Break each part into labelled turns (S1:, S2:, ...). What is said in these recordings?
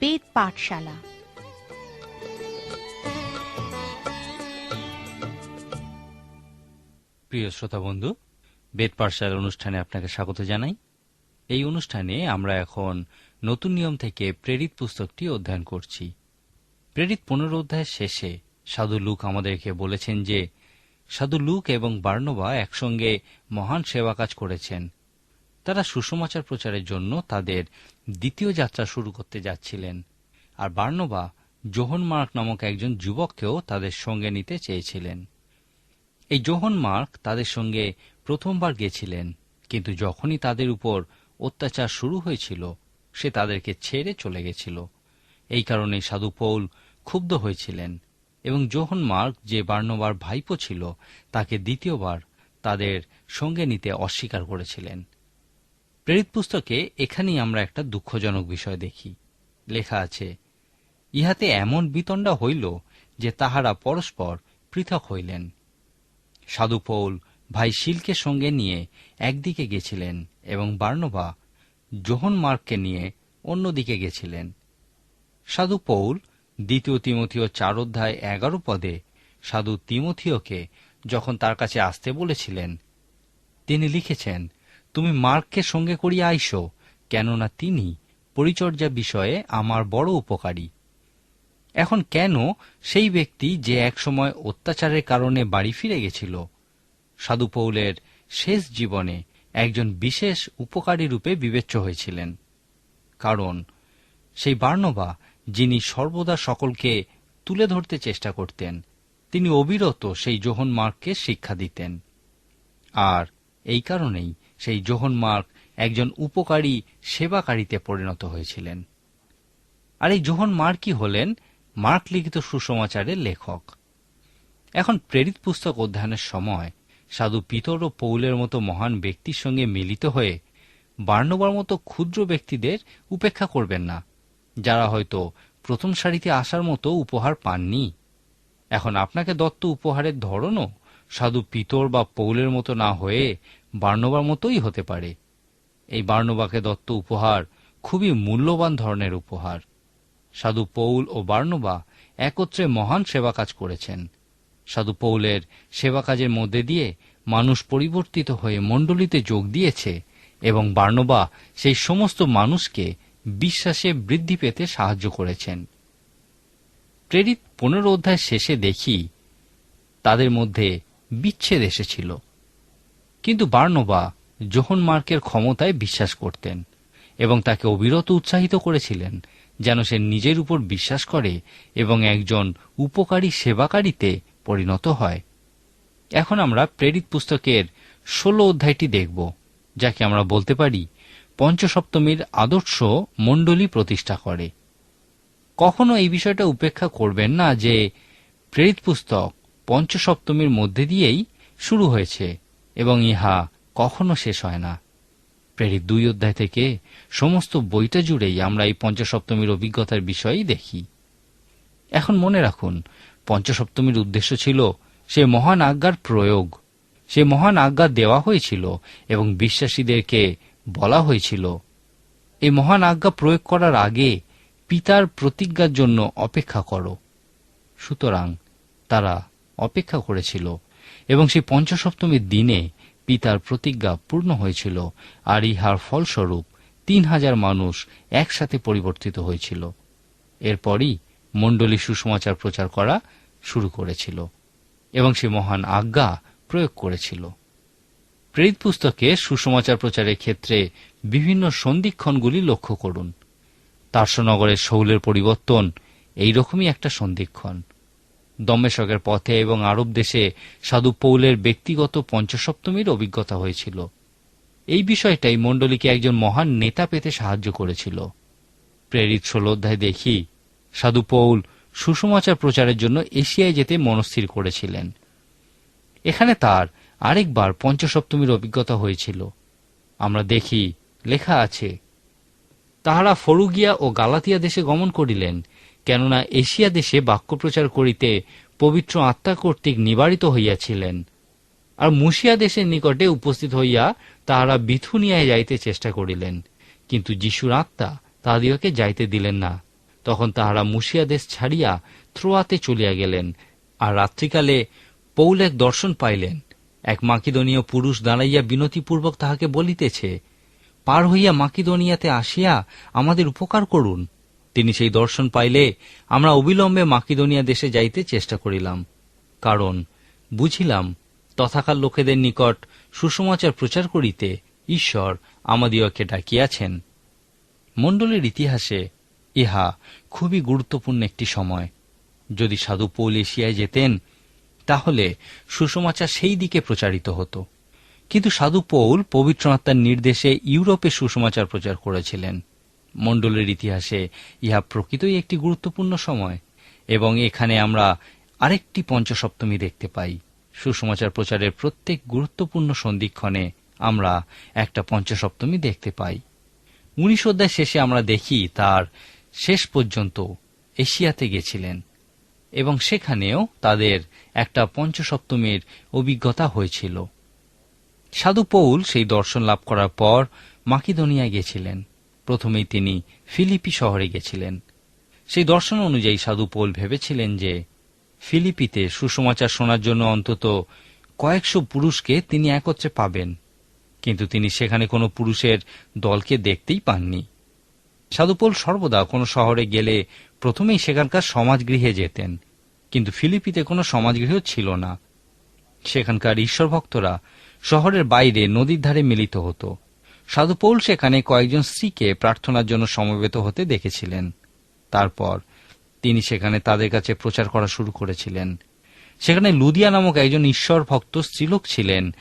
S1: বেদ পাঠশালা
S2: প্রিয় শ্রোতা বন্ধু বেদ পাঠশালার অনুষ্ঠানে আপনাকে স্বাগত জানাই। এই অনুষ্ঠানে আমরা এখন নতুন নিয়ম থেকে প্রেরিত পুস্তকটি অধ্যয়ন করছি। প্রেরিত পনেরো অধ্যায়ের শেষে সাধু লুক আমাদেরকে বলেছেন যে, সাধু লুক এবং বার্নবা একসঙ্গে মহান সেবা কাজ করেছেন। তারা সুসমাচার প্রচারের জন্য তাদের দ্বিতীয় যাত্রা শুরু করতে যাচ্ছিলেন। আর বার্নবা, জোহন মার্ক নামক একজন যুবককেও তাদের সঙ্গে নিতে চেয়েছিলেন। এই জোহন মার্ক তাদের সঙ্গে প্রথমবার গেছিলেন, কিন্তু যখনই তাদের উপর অত্যাচার শুরু হয়েছিল, সে তাদেরকে ছেড়ে চলে গেছিল। এই কারণে সাধু পৌল ক্ষুব্ধ হয়েছিলেন এবং জোহন মার্ক যে বার্নবার ভাইপো ছিল, তাকে দ্বিতীয়বার তাদের সঙ্গে নিতে অস্বীকার করেছিলেন। প্রেরিত পুস্তকে এখানেই আমরা একটা দুঃখজনক বিষয় দেখি। লেখা আছে, ইহাতে এমন বিতণ্ডা হইল যে তাহারা পরস্পর পৃথক হইলেন। সাধু পৌল ভাই শিলকে সঙ্গে নিয়ে একদিকে গেছিলেন এবং বার্নবা জোহন মার্ককে নিয়ে অন্যদিকে গেছিলেন। সাধু পৌল দ্বিতীয় তিমথীয় চার অধ্যায় এগারো পদে সাধু তিমথিওকে যখন তার কাছে আসতে বলেছিলেন, তিনি লিখেছেন তুমি মার্ককে সঙ্গে করিয়া আইসো, কেননা তিনি পরিচর্যা বিষয়ে আমার বড় উপকারী। এখন কেন সেই ব্যক্তি যে একসময় অত্যাচারের কারণে বাড়ি ফিরে গেছিল? সাধু পৌলের শেষ জীবনে একজন বিশেষ উপকারী রূপে বিবেচ্য হয়েছিলেন। কারণ সেই বার্নবা, যিনি সর্বদা সকলকে তুলে ধরতে চেষ্টা করতেন, তিনি অবিরত সেই জোহন মার্ককে শিক্ষা দিতেন। আর এই কারণেই সেই জোহন মার্ক একজন উপকারী সেবাকারীতে পরিণত হয়েছিলেন। আর এই জোহন মার্কই হলেন মার্ক লিখিত সুসমাচারের লেখক। এখন প্রেরিত পুস্তক অধ্যয়নের সময় সাধু পিতর ও পৌলের মতো মহান ব্যক্তির সঙ্গে মিলিত হয়ে বার্নবার মতো ক্ষুদ্র ব্যক্তিদের উপেক্ষা করবেন না, যারা হয়তো প্রথম সারিতে আসার মতো উপহার পাননি। এখন আপনাকে দত্ত উপহারের ধরনও সাধু পিতর বা পৌলের মতো না হয়ে বার্নবার মতোই হতে পারে। এই বার্নবাকে দত্ত উপহার খুবই মূল্যবান ধরনের উপহার। সাধু পৌল ও বার্নবা একত্রে মহান সেবা কাজ করেছেন। সাধু পৌলের সেবা কাজের মধ্যে দিয়ে মানুষ পরিবর্তিত হয়ে মণ্ডলীতে যোগ দিয়েছে এবং বার্নবা সেই সমস্ত মানুষকে বিশ্বাসে বৃদ্ধি পেতে সাহায্য করেছেন। প্রেরিত পনেরো অধ্যায় শেষে দেখি, তাদের মধ্যে বিচ্ছেদ এসেছিল। কিন্তু বার্নবা জোহন মার্কের ক্ষমতায় বিশ্বাস করতেন এবং তাকে অবিরত উৎসাহিত করেছিলেন যেন সে নিজের উপর বিশ্বাস করে এবং একজন উপকারী সেবাকারীতে পরিণত হয়। এখন আমরা প্রেরিত পুস্তকের ষোলো অধ্যায়টি দেখব, যাকে আমরা বলতে পারি, পঞ্চসপ্তমীর আদর্শ মণ্ডলী প্রতিষ্ঠা করে। কখনো এই বিষয়টা উপেক্ষা করবেন না যে প্রেরিত পুস্তক পঞ্চসপ্তমীর মধ্যে দিয়েই শুরু হয়েছে। এবং ইহা কখনো শেষ হয় না। প্রেরিত দুই অধ্যায় থেকে সমস্ত বইটা জুড়েই আমরা এই পঞ্চসপ্তমীর অভিজ্ঞতার বিষয়েই দেখি। এখন মনে রাখুন, পঞ্চসপ্তমীর উদ্দেশ্য ছিল সে মহান আজ্ঞার প্রয়োগ। সে মহান আজ্ঞা দেওয়া হয়েছিল এবং বিশ্বাসীদেরকে বলা হয়েছিল। এই মহান আজ্ঞা প্রয়োগ করার আগে পিতার প্রতিজ্ঞার জন্য অপেক্ষা করো। সুতরাং তারা অপেক্ষা করেছিল। এবং সেই পঞ্চসপ্তমীর দিনে পিতার প্রতিজ্ঞা পূর্ণ হয়েছিল, আর ইহার ফলস্বরূপ তিন হাজার মানুষ একসাথে পরিবর্তিত হয়েছিল। এরপরই মণ্ডলী সুসমাচার প্রচার করা শুরু করেছিল এবং সে মহান আজ্ঞা প্রয়োগ করেছিল। প্রেরিত পুস্তকে সুসমাচার প্রচারের ক্ষেত্রে বিভিন্ন সন্ধিক্ষণগুলি লক্ষ্য করুন। তার্সনগরের শৌলের পরিবর্তন এইরকমই একটা সন্ধিক্ষণ। দমেশকের পথে এবং আরব দেশে সাধু পৌলের ব্যক্তিগত পঞ্চসপ্তমীর অভিজ্ঞতা হয়েছিল। এই বিষয়টাই মণ্ডলীকে একজন মহান নেতা পেতে সাহায্য করেছিল। প্রেরিত ষোলোধ্যায় দেখি, সাধু পৌল সুসমাচার প্রচারের জন্য এশিয়ায় যেতে মনস্থির করেছিলেন। এখানে তার আরেকবার পঞ্চসপ্তমীর অভিজ্ঞতা হয়েছিল। আমরা দেখি, লেখা আছে, তাহারা ফরুগিয়া ও গালাতিয়া দেশে গমন করিলেন কেননা এশিয়া দেশে বাক্য প্রচার করিতে পবিত্র আত্মা কর্তৃক নিবারিত হইয়াছিলেন, আর মুশিয়া দেশের নিকটে উপস্থিত হইয়া তাহারা বিথুনিয়ায় যাইতে চেষ্টা করিলেন, কিন্তু যিশুর আত্মা তাহাদিওকে যাইতে দিলেন না। তখন তাহারা মুশিয়া দেশ ছাড়িয়া থ্রোয়াতে চলিয়া গেলেন, আর রাত্রিকালে পৌল এক দর্শন পাইলেন। এক মাকিদনীয় পুরুষ দাঁড়াইয়া বিনতিপূর্বক তাহাকে বলিতেছে, পার হইয়া মাকিদনিয়াতে আসিয়া আমাদের উপকার করুন। তিনি সেই দর্শন পাইলে আমরা অবিলম্বে মাকিদনিয়া দেশে যাইতে চেষ্টা করিলাম। কারণ বুঝিলাম তথাকার লোকেদের নিকট সুসমাচার প্রচার করিতে ঈশ্বর আমাদিওকে ডাকিয়াছেন। মণ্ডলের ইতিহাসে ইহা খুবই গুরুত্বপূর্ণ একটি সময়। যদি সাধু পৌল এশিয়ায় যেতেন, তাহলে সুসমাচার সেই দিকে প্রচারিত হতো। কিন্তু সাধু পৌল পবিত্র নির্দেশে ইউরোপে সুসমাচার প্রচার করেছিলেন। মণ্ডলের ইতিহাসে ইহা প্রকৃতই একটি গুরুত্বপূর্ণ সময়, এবং এখানে আমরা আরেকটি পঞ্চসপ্তমী দেখতে পাই। সুসমাচার প্রচারের প্রত্যেক গুরুত্বপূর্ণ সন্ধিক্ষণে আমরা একটা পঞ্চসপ্তমী দেখতে পাই। উনিশ অধ্যায় শেষে আমরা দেখি তার শেষ পর্যন্ত এশিয়াতে গেছিলেন, এবং সেখানেও তাদের একটা পঞ্চসপ্তমীর অভিজ্ঞতা হয়েছিল। সাধু পৌল সেই দর্শন লাভ করার পর মাকিদনিয়ায় গেছিলেন। প্রথমেই তিনি ফিলিপি শহরে গেছিলেন। সেই দর্শন অনুযায়ী সাধু পৌল ভেবেছিলেন যে ফিলিপিতে সুসমাচার শোনার জন্য অন্তত কয়েকশো পুরুষকে তিনি একত্রে পাবেন, কিন্তু তিনি সেখানে কোনো পুরুষের দলকে দেখতেই পাননি। সাধুপোল সর্বদা কোনো শহরে গেলে প্রথমেই সেখানকার সমাজগৃহে যেতেন, কিন্তু ফিলিপিতে কোনো সমাজগৃহ ছিল না। সেখানকার ঈশ্বর ভক্তরা শহরের বাইরে নদীর ধারে মিলিত হতো। সাধুপৌল সেখানে কয়েকজন স্ত্রীকে প্রার্থনার জন্য সমবেত হতে দেখেছিলেন। তারপর তিনি সেখানে তাদের কাছে প্রচার করা শুরু করেছিলেন। সেখানে লুদিয়া নামক একজন ঈশ্বর ভক্ত স্ত্রীলোক ছিলেন,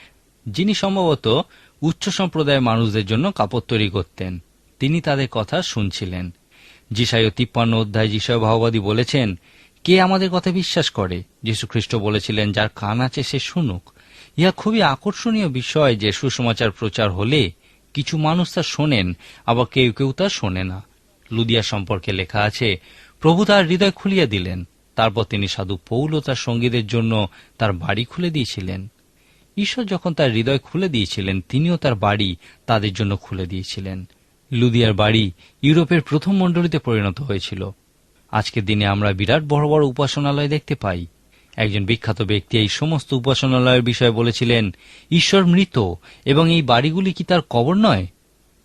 S2: যিনি সম্ভবত উচ্চ সম্প্রদায়ের মানুষদের জন্য কাপড় তৈরি করতেন। তিনি তাদের কথা শুনছিলেন। যিশায় তিপ্পান্ন অধ্যায় যিশয় ভাওবাদী বলেছেন, কে আমাদের কথা বিশ্বাস করে? যীশু খ্রিস্ট বলেছিলেন, যার কান আছে সে শুনুক। ইহা খুবই আকর্ষণীয় বিষয় যে সুসমাচার প্রচার হলে কিছু মানুষ তা শোনেন, আবার কেউ কেউ তা শোনে না। লুদিয়া সম্পর্কে লেখা আছে, প্রভু তার হৃদয় খুলিয়া দিলেন। তারপর তিনি সাধু পৌল তার সঙ্গীদের জন্য তার বাড়ি খুলে দিয়েছিলেন। ঈশ্বর যখন তার হৃদয় খুলে দিয়েছিলেন, তিনিও তার বাড়ি তাদের জন্য খুলে দিয়েছিলেন। লুদিয়ার বাড়ি ইউরোপের প্রথম মণ্ডলীতে পরিণত হয়েছিল। আজকের দিনে আমরা বিরাট বড় বড় উপাসনালয় দেখতে পাই। একজন বিখ্যাত ব্যক্তি এই সমস্ত উপাসনালয়ের বিষয়ে বলেছিলেন, ঈশ্বর মৃত এবং এই বাড়িগুলি কি তার কবর নয়?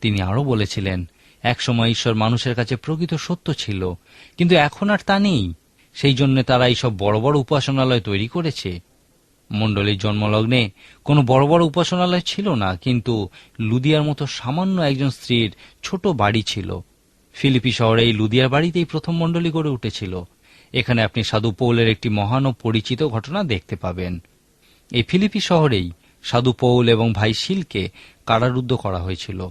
S2: তিনি আরও বলেছিলেন, একসময় ঈশ্বর মানুষের কাছে প্রকৃত সত্য ছিল, কিন্তু এখন আর তা নেই। সেই জন্য তারা এইসব বড় বড় উপাসনালয় তৈরি করেছে। মণ্ডলীর জন্মলগ্নে কোনো বড় বড় উপাসনালয় ছিল না, কিন্তু লুদিয়ার মতো সামান্য একজন স্ত্রীর ছোট বাড়ি ছিল। ফিলিপি শহরে এই লুদিয়ার বাড়িতেই প্রথম মণ্ডলী গড়ে উঠেছিল। এখানে আপনি সাধু পৌলের একটি মহান ও পরিচিত ঘটনা দেখতে পাবেন। এই ফিলিপি শহরেই সাধু পৌল এবং ভাই শিলকে কারারুদ্ধ করা হয়েছিল।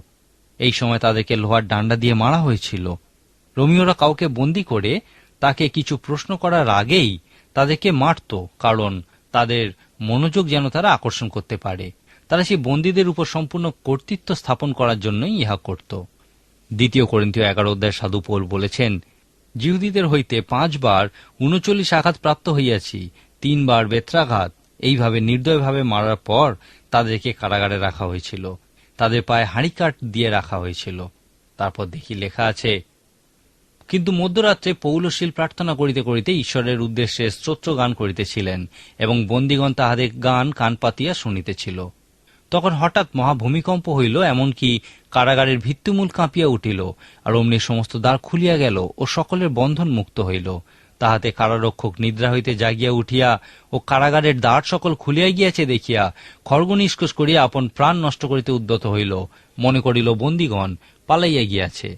S2: এই সময় তাদেরকে লোহার ডান্ডা দিয়ে মারা হয়েছিল। রোমিওরা কাউকে বন্দি করে তাকে কিছু প্রশ্ন করার আগেই তাদেরকে মারত, কারণ তাদের মনোযোগ যেন তারা আকর্ষণ করতে পারে। তারা সেই বন্দীদের উপর সম্পূর্ণ কর্তৃত্ব স্থাপন করার জন্যই ইহা করত। দ্বিতীয় করিন্তীয় এগারো অধ্যায় সাধু পৌল বলেছেন জিহুদীদের হইতে পাঁচবার উনচল্লিশ আঘাত প্রাপ্ত হইয়াছি, তিনবার বেত্রাঘাত। এইভাবে নির্দয়ভাবে মারার পর তাদেরকে কারাগারে রাখা হয়েছিল। তাদের পায়ে হাঁড়িকাঠ দিয়ে রাখা হয়েছিল। তারপর দেখি লেখা আছে, কিন্তু মধ্যরাত্রে পৌলশীল প্রার্থনা করিতে করিতে ঈশ্বরের উদ্দেশ্যে স্তোত্র গান করিতেছিলেন এবং বন্দিগণ তাহাদের গান কান পাতিয়া শুনিতেছিল। তখন হঠাৎ মহাভূমিকম্প হইল, এমনকি কারাগারের ভিত্তিমূল কাঁপিয়া উঠিল, আর অমনি সমস্ত দ্বার খুলিয়া গেল ও সকলের বন্ধন মুক্ত হইল। তাহাতে কারারক্ষক নিদ্রা হইতে জাগিয়া উঠিয়া ও কারাগারের দ্বার সকল খুলিয়া গিয়াছে দেখিয়া খড়গ নিষ্কোষ করিয়া আপন প্রাণ নষ্ট করিতে উদ্যত হইল। মনে করিল, বন্দিগণ, পালাইয়া গিয়াছে।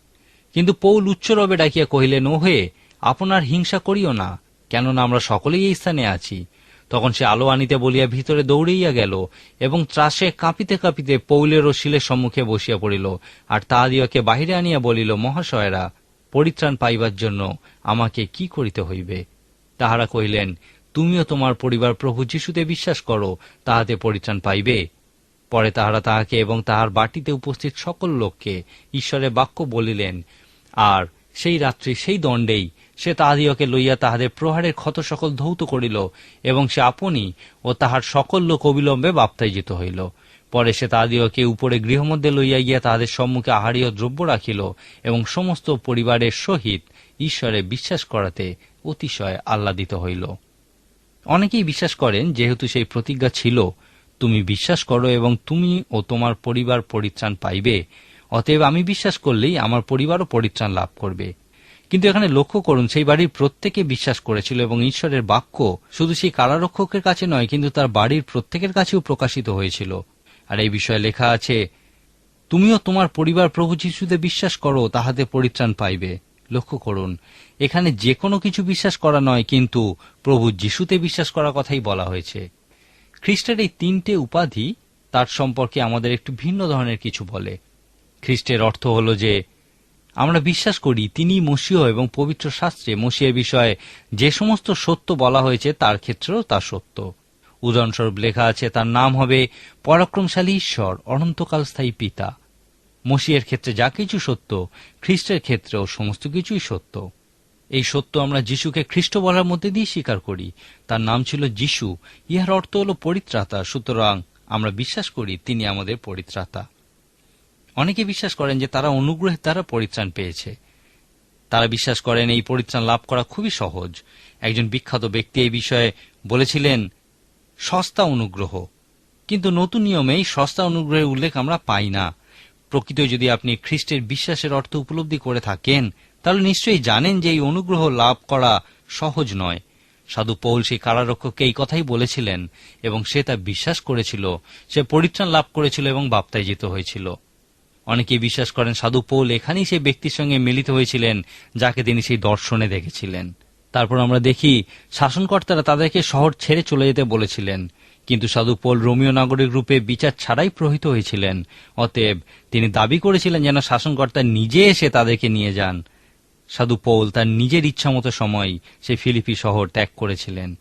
S2: কিন্তু পৌল উচ্চরবে ডাকিয়া কহিলেন ও হয়ে আপনার হিংসা করিও না, কেননা আমরা সকলেই এই স্থানে আছি। তখন সে আলো আনিতে বলিয়া ভিতরে দৌড়াইয়া গেল এবং ত্রাসে কাঁপিতে কাঁপিতে পৌলের ও শিলের সম্মুখে বসিয়া পড়িল। আর তাহাদিওকে বাহিরে আনিয়া বলিল, মহাশয়রা, পরিত্রাণ পাইবার জন্য আমাকে কি করিতে হইবে? তাহারা কহিলেন, তুমিও তোমার পরিবার প্রভু যিশুতে বিশ্বাস করো, তাহাতে পরিত্রাণ পাইবে। পরে তাহারা তাহাকে এবং তাহার বাটিতে উপস্থিত সকল লোককে ঈশ্বরের বাক্য বলিলেন, আর সেই রাত্রি সেই দণ্ডেই সে তাহাদিওকে লইয়া তাহাদের প্রহারের ক্ষত সকল ধৌত করিল, এবং সে আপনি ও তাহার সকল লোক অবিলম্বে বাপ্তাইজিত হইল। পরে সে তাহাদিওকে উপরে গৃহমধ্যে লইয়া গিয়া তাহাদের সম্মুখে আহারীয় দ্রব্য রাখিল, এবং সমস্ত পরিবারের সহিত ঈশ্বরে বিশ্বাস করাতে অতিশয় আহ্লাদিত হইল। অনেকেই বিশ্বাস করেন, যেহেতু সেই প্রতিজ্ঞা ছিল, তুমি বিশ্বাস করো এবং তুমি ও তোমার পরিবার পরিত্রাণ পাইবে, অতএব আমি বিশ্বাস করলেই আমার পরিবারও পরিত্রাণ লাভ করবে। কিন্তু এখানে লক্ষ্য করুন, সেই বাড়ির প্রত্যেকে বিশ্বাস করেছিল এবং ঈশ্বরের বাক্য শুধু সেই কারারক্ষকের কাছে নয়, কিন্তু তার বাড়ির প্রত্যেকের কাছেও প্রকাশিত হয়েছিল। আর এই বিষয়ে লেখা আছে, তুমিও তোমার পরিবার প্রভু যিশুতে বিশ্বাস করো, তাহাতে পরিত্রাণ পাইবে। লক্ষ্য করুন, এখানে যে কোনো কিছু বিশ্বাস করা নয়, কিন্তু প্রভু যিশুতে বিশ্বাস করার কথাই বলা হয়েছে। খ্রিস্টের এই তিনটে উপাধি তার সম্পর্কে আমাদের একটু ভিন্ন ধরনের কিছু বলে। খ্রিস্টের অর্থ হল যে আমরা বিশ্বাস করি তিনি মসিহ এবং পবিত্র শাস্ত্রে মসিহের বিষয়ে যে সমস্ত সত্য বলা হয়েছে তার ক্ষেত্রেও তা সত্য। উদাহরণস্বরূপ লেখা আছে, তার নাম হবে পরাক্রমশালী ঈশ্বর, অনন্তকাল স্থায়ী পিতা। মসিহের ক্ষেত্রে যা কিছু সত্য, খ্রিস্টের ক্ষেত্রেও সমস্ত কিছুই সত্য। এই সত্য আমরা যিশুকে খ্রিস্ট বলার মধ্যে দিয়ে স্বীকার করি। তার নাম ছিল যিশু। ইহার অর্থ হল পরিত্রাতা। সুতরাং আমরা বিশ্বাস করি তিনি আমাদের পরিত্রাতা। অনেকে বিশ্বাস করেন যে তারা অনুগ্রহের দ্বারা পরিত্রাণ পেয়েছে। তারা বিশ্বাস করেন এই পরিত্রাণ লাভ করা খুবই সহজ। একজন বিখ্যাত ব্যক্তি এই বিষয়ে বলেছিলেন, সস্তা অনুগ্রহ। কিন্তু নতুন নিয়মে এই সস্তা অনুগ্রহের উল্লেখ আমরা পাই না। প্রকৃত যদি আপনি খ্রিস্টের বিশ্বাসের অর্থ উপলব্ধি করে থাকেন, তাহলে নিশ্চয়ই জানেন যে এই অনুগ্রহ লাভ করা সহজ নয়। সাধু পৌল সেই কারারক্ষককে এই কথাই বলেছিলেন এবং সে তা বিশ্বাস করেছিল। সে পরিত্রাণ লাভ করেছিল এবং বাপ্তাইজিত হয়েছিল। অনেকে বিশ্বাস করেন সাধু পৌল এখানেই সেই ব্যক্তির সঙ্গে মিলিত হয়েছিলেন, যাকে তিনি সেই দর্শনে দেখেছিলেন। তারপর আমরা দেখি, শাসনকর্তারা তাদেরকে শহর ছেড়ে চলে যেতে বলেছিলেন। কিন্তু সাধু পৌল রোমিও নাগরিক রূপে বিচার ছাড়াই প্রহিত হয়েছিলেন। অতএব তিনি দাবি করেছিলেন যেন শাসনকর্তা নিজে এসে তাদেরকে নিয়ে যান। সাধু পৌল তার নিজের ইচ্ছামতো সময় সে ফিলিপি শহর ত্যাগ করেছিলেন।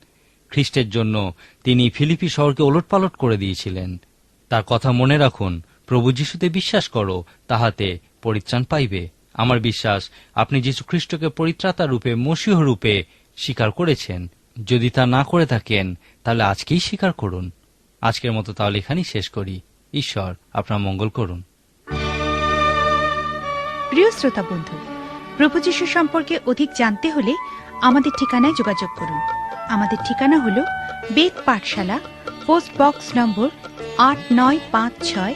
S2: খ্রিস্টের জন্য তিনি ফিলিপি শহরকে ওলটপালট করে দিয়েছিলেন। তার কথা মনে রাখুন প্রভু যিশুতে বিশ্বাস করো, তাহাতে পরিত্রাণ পাইবে। আমার বিশ্বাস, আপনি যীশু খ্রিস্টকে পরিত্রাতা রূপে, মসীহ রূপে স্বীকার করেছেন। যদি তা না করে থাকেন, তাহলে আজকেই স্বীকার করুন। আজকের মতো তাহলে এখানেই শেষ করি। ঈশ্বর আপনার মঙ্গল করুন।
S1: প্রিয় শ্রোতা বন্ধু, প্রভু যীশু সম্পর্কে অধিক জানতে হলে আমাদের ঠিকানায় যোগাযোগ করুন। আমাদের ঠিকানা হল বেদ পাঠশালা, পোস্ট বক্স নম্বর আট নয় পাঁচ ছয়